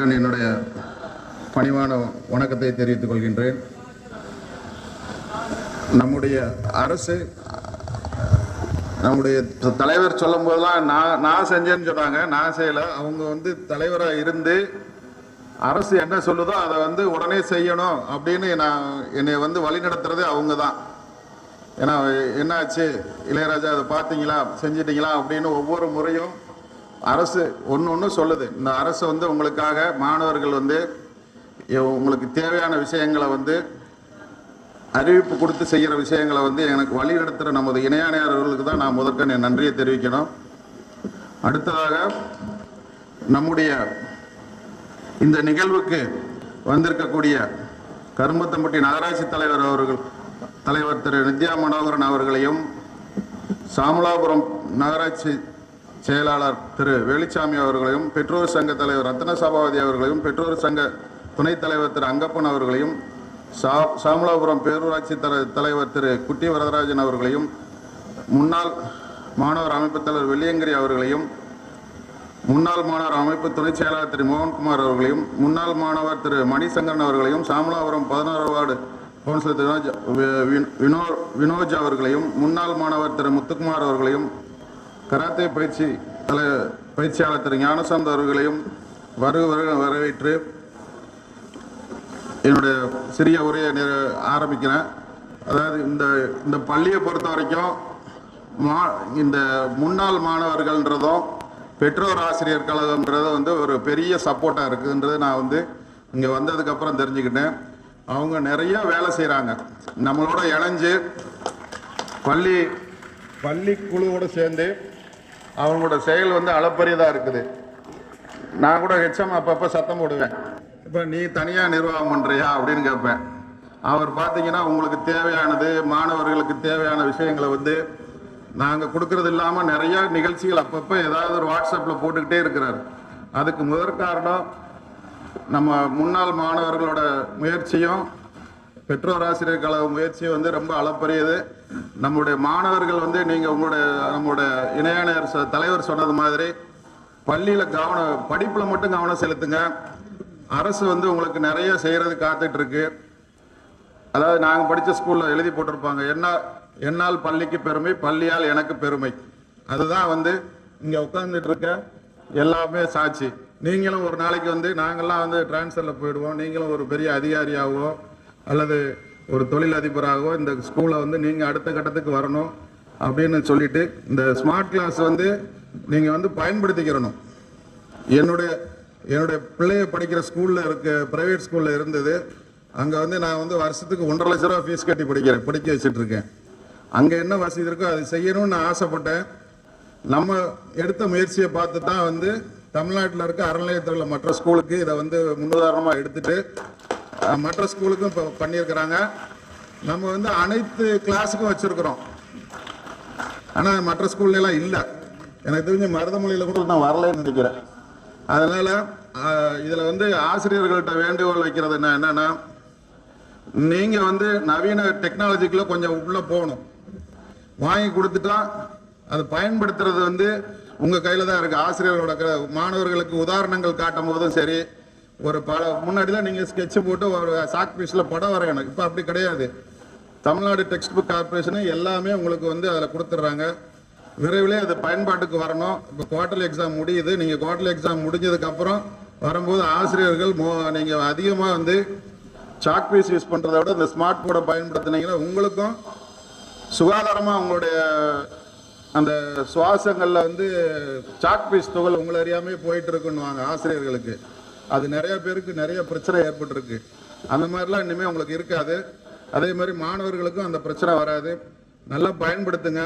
நான் என்னுடைய பணிவான வணக்கத்தை தெரிவித்துக் கொள்கின்றேன். நம்முடைய அரசு நம்முடைய தலைவர் சொல்லும் போதெல்லாம் நான் நான் செஞ்சேன்னு சொன்னாங்க. நான் செய்யல. அவங்க வந்து தலைவராக இருந்து அரசு என்ன சொல்லுதோ அதை வந்து உடனே செய்யணும் அப்படின்னு நான் என்னை வந்து வழிநடத்துறது அவங்க தான். ஏன்னா என்னாச்சு? இளையராஜா அதை பார்த்தீங்களா? செஞ்சிட்டீங்களா? அப்படின்னு ஒவ்வொரு முறையும் அரசு ஒன்று ஒன்று சொல்லுது. இந்த அரசு வந்து உங்களுக்காக மாணவர்கள் வந்து உங்களுக்கு தேவையான விஷயங்களை வந்து அறிவிப்பு கொடுத்து செய்கிற விஷயங்களை வந்து எனக்கு வழி நடத்துகிற நமது இணையாணையாளர்களுக்கு தான் நான் முதற்க என் நன்றியை தெரிவிக்கணும். அடுத்ததாக நம்முடைய இந்த நிகழ்வுக்கு வந்திருக்கக்கூடிய கரும்பத்தம்பட்டி நகராட்சி தலைவர் அவர்கள் தலைவர் திரு நித்யா மனோகரன் அவர்களையும் சாமலாபுரம் நகராட்சி செயலாளர் திரு வேலுச்சாமி அவர்களையும் பெற்றோர் சங்க தலைவர் ரத்ன சபாபதி அவர்களையும் பெற்றோர் சங்க துணைத் தலைவர் திரு அங்கப்பன் அவர்களையும் சா சாமலாபுரம் பேரூராட்சி தல தலைவர் திரு குட்டி வரதராஜன் அவர்களையும் முன்னாள் மாணவர் அமைப்பு தலைவர் வெள்ளியங்கிரி அவர்களையும் முன்னாள் மாணவர் அமைப்பு துணைச் செயலாளர் திரு மோகன்குமார் அவர்களையும் முன்னாள் மாணவர் திரு மணிசங்கரன் அவர்களையும் சாமலாபுரம் பதினாறு வார்டு கவுன்சிலர் திரு வினோஜ் வினோ வினோஜ் அவர்களையும் முன்னாள் மாணவர் திரு முத்துக்குமார் அவர்களையும் கராத்தே பயிற்சி தலை பயிற்சியாளர் திரு ஞானசாந்த் அவர்களையும் வருக வருக வரவேற்று என்னுடைய சிறிய உரையை நிற- ஆரம்பிக்கிறேன். அதாவது இந்த இந்த பள்ளியை பொறுத்த வரைக்கும் மா இந்த முன்னாள் மாணவர்கள்ன்றதும் பெற்றோர் ஆசிரியர் கழகம்ன்றதும் வந்து ஒரு பெரிய சப்போர்ட்டாக இருக்குன்றது நான் வந்து இங்கே வந்ததுக்கப்புறம் தெரிஞ்சுக்கிட்டேன். அவங்க நிறைய வேலை செய்கிறாங்க நம்மளோட இணைஞ்சு பள்ளி பள்ளி குழுவோடு சேர்ந்து அவங்களோட செயல் வந்து அளப்பரியதாக இருக்குது. நான் கூட ஹெச்எம் அப்பப்போ சத்தம் போடுவேன். இப்போ நீ தனியாக நிர்வாகம் பண்ணுறியா அப்படின்னு கேட்பேன். அவர் பார்த்தீங்கன்னா உங்களுக்கு தேவையானது மாணவர்களுக்கு தேவையான விஷயங்களை வந்து நாங்கள் கொடுக்கறது இல்லாமல் நிறைய நிகழ்ச்சிகள் அப்பப்போ ஏதாவது ஒரு வாட்ஸ்அப்பில் போட்டுக்கிட்டே இருக்கிறார். அதுக்கு முதற் காரணம் நம்ம முன்னாள் மாணவர்களோட முயற்சியும் பெற்றோர் ஆசிரியர் கழக முயற்சியும் வந்து ரொம்ப அளப்பரியது. நம்முடைய மாணவர்கள் வந்து நீங்கள் உங்களுடைய நம்முடைய இணையான சொ- தலைவர் சொன்னது மாதிரி பள்ளியில் கவனம் படிப்பில் மட்டும் கவனம் செலுத்துங்க. அரசு வந்து உங்களுக்கு நிறைய செய்கிறது காத்துட்டு இருக்கு அதாவது நாங்கள் படித்த ஸ்கூலில் எழுதி போட்டிருப்பாங்க என்ன என்னால் பள்ளிக்கு பெருமை பள்ளியால் எனக்கு பெருமை. அதுதான் வந்து இங்கே உட்காந்துட்டு இருக்க எல்லாமே சாட்சி. நீங்களும் ஒரு நாளைக்கு வந்து நாங்கள்லாம் வந்து டிரான்ஸ்ஃபரில் போயிடுவோம். நீங்களும் ஒரு பெரிய அதிகாரியாகவோ அல்லது ஒரு தொழில் அதிபராகவோ இந்த ஸ்கூலை வந்து நீங்கள் அடுத்த கட்டத்துக்கு வரணும் அப்படின்னு சொல்லிட்டு இந்த ஸ்மார்ட் கிளாஸ் வந்து நீங்கள் வந்து பயன்படுத்திக்கிறணும். என்னுடைய என்னுடைய பிள்ளைய படிக்கிற ஸ்கூலில் இருக்க ப்ரைவேட் ஸ்கூலில் இருந்தது. அங்கே வந்து நான் வந்து வருஷத்துக்கு ஒன்றரை லட்ச ரூபா ஃபீஸ் கட்டி படிக்கிறேன் படிக்க வச்சுட்டு இருக்கேன் அங்கே என்ன வசதி இருக்கோ அது செய்யணும்னு நான் ஆசைப்பட்டேன். நம்ம எடுத்த முயற்சியை பார்த்து தான் வந்து தமிழ்நாட்டில் இருக்க அறநிலையத்துறையில் மற்ற ஸ்கூலுக்கு இதை வந்து முன்னுதாரணமாக எடுத்துட்டு மற்ற ஸ்கூலுக்கும் இப்போ பண்ணியிருக்கிறாங்க. நம்ம வந்து அனைத்து கிளாஸுக்கும் வச்சுருக்குறோம். ஆனால் மற்ற ஸ்கூல்லாம் இல்லை. எனக்கு தெரிஞ்ச மருதமொழியில் கூட நான் வரலன்னு நினைக்கிறேன். அதனால் இதில் வந்து ஆசிரியர்கள்ட்ட வேண்டுகோள் வைக்கிறது என்ன என்னென்னா நீங்கள் வந்து நவீன டெக்னாலஜிக்குள்ளே கொஞ்சம் உள்ளே போகணும். வாங்கி கொடுத்துட்டா அது பயன்படுத்துறது வந்து உங்கள் கையில் தான் இருக்குது ஆசிரியர்களோட மாணவர்களுக்கு உதாரணங்கள் காட்டும் போதும் சரி ஒரு பல முன்னாடிலாம் நீங்கள் ஸ்கெட்ச் போட்டு ஒரு சாக் பீஸில் படம் வரையணும். இப்போ அப்படி கிடையாது. தமிழ்நாடு டெக்ஸ்ட் புக் கார்பரேஷனு எல்லாமே உங்களுக்கு வந்து அதில் கொடுத்துட்றாங்க. விரைவில் அது பயன்பாட்டுக்கு வரணும். இப்போ குவார்டர்லி எக்ஸாம் முடியுது. நீங்கள் குவார்டர்லி எக்ஸாம் முடிஞ்சதுக்கப்புறம் வரும்போது ஆசிரியர்கள் மோ நீங்கள் அதிகமாக வந்து சாக் பீஸ் யூஸ் பண்ணுறத விட இந்த ஸ்மார்ட் போர்டை பயன்படுத்தினீங்கன்னா உங்களுக்கும் சுகாதாரமாக உங்களுடைய அந்த சுவாசங்களில் வந்து சாக் பீஸ் துகள் உங்களை அறியாமே போயிட்டு இருக்குன்னுவாங்க ஆசிரியர்களுக்கு. அது நிறைய பேருக்கு நிறைய பிரச்சனை ஏற்பட்டிருக்கு. அந்த மாதிரிலாம் இனிமேல் உங்களுக்கு இருக்காது. அதே மாதிரி மாணவர்களுக்கும் அந்த பிரச்சனை வராது. நல்லா பயன்படுத்துங்க.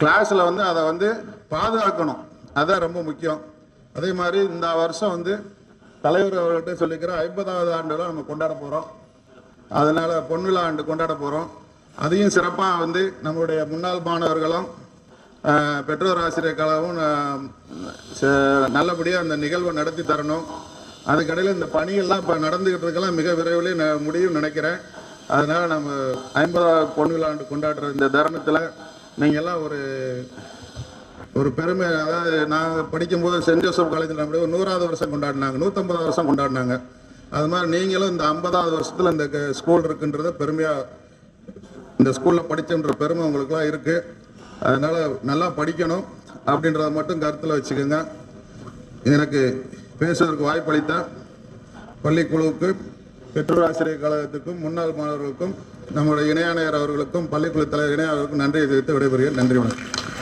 கிளாஸில் வந்து அதை வந்து பாதுகாக்கணும். அதுதான் ரொம்ப முக்கியம். அதே மாதிரி இந்த வருஷம் வந்து தலைவர் அவர்கிட்ட சொல்லிக்கிற ஐம்பதாவது ஆண்டுலாம் நம்ம கொண்டாட போகிறோம் அதனால் பொன்விழா ஆண்டு கொண்டாட போகிறோம் அதையும் சிறப்பாக வந்து நம்மளுடைய முன்னாள் மாணவர்களும் பெற்றோர் ஆசிரியர் கழகமும் நல்லபடியாக அந்த நிகழ்வை நடத்தி தரணும். அதுக்கடையில் இந்த பணிகள்லாம் இப்போ நடந்துக்கிட்டு இருக்கலாம் மிக விரைவில் ந- முடியும் நினைக்கிறேன். அதனால் நம்ம ஐம்பதாவது பொன்விழா ஆண்டு கொண்டாடுற இந்த தருணத்தில் நீங்கள் எல்லாம் ஒரு ஒரு பெருமை அதாவது நான் படிக்கும்போது சென்ட் ஜோசப் காலேஜில் நம்மளே ஒரு நூறாவது வருஷம் கொண்டாடினாங்க நூற்றம்பதாவது வருஷம் கொண்டாடினாங்க. அது மாதிரி நீங்களும் இந்த ஐம்பதாவது வருஷத்தில் இந்த க- ஸ்கூல் இருக்குன்றத பெருமையாக இந்த ஸ்கூலில் படித்தன்ற பெருமை உங்களுக்குலாம் இருக்குது அதனால் நல்லா படிக்கணும் அப்படின்றத மட்டும் கருத்தில் வச்சுக்கோங்க. எனக்கு பேசுவதற்கு வாய்ப்பளித்த பள்ளிக்குழுவுக்கு பெற்றோர் ஆசிரியர் கழகத்துக்கும் முன்னாள் மாணவர்களுக்கும் நம்முடைய இணையாணையர் அவர்களுக்கும் பள்ளிக்குழு தலைவர் இணையாளர்களுக்கும் நன்றியை தெரிவித்து விடைபெறுகிறேன். நன்றி வணக்கம்.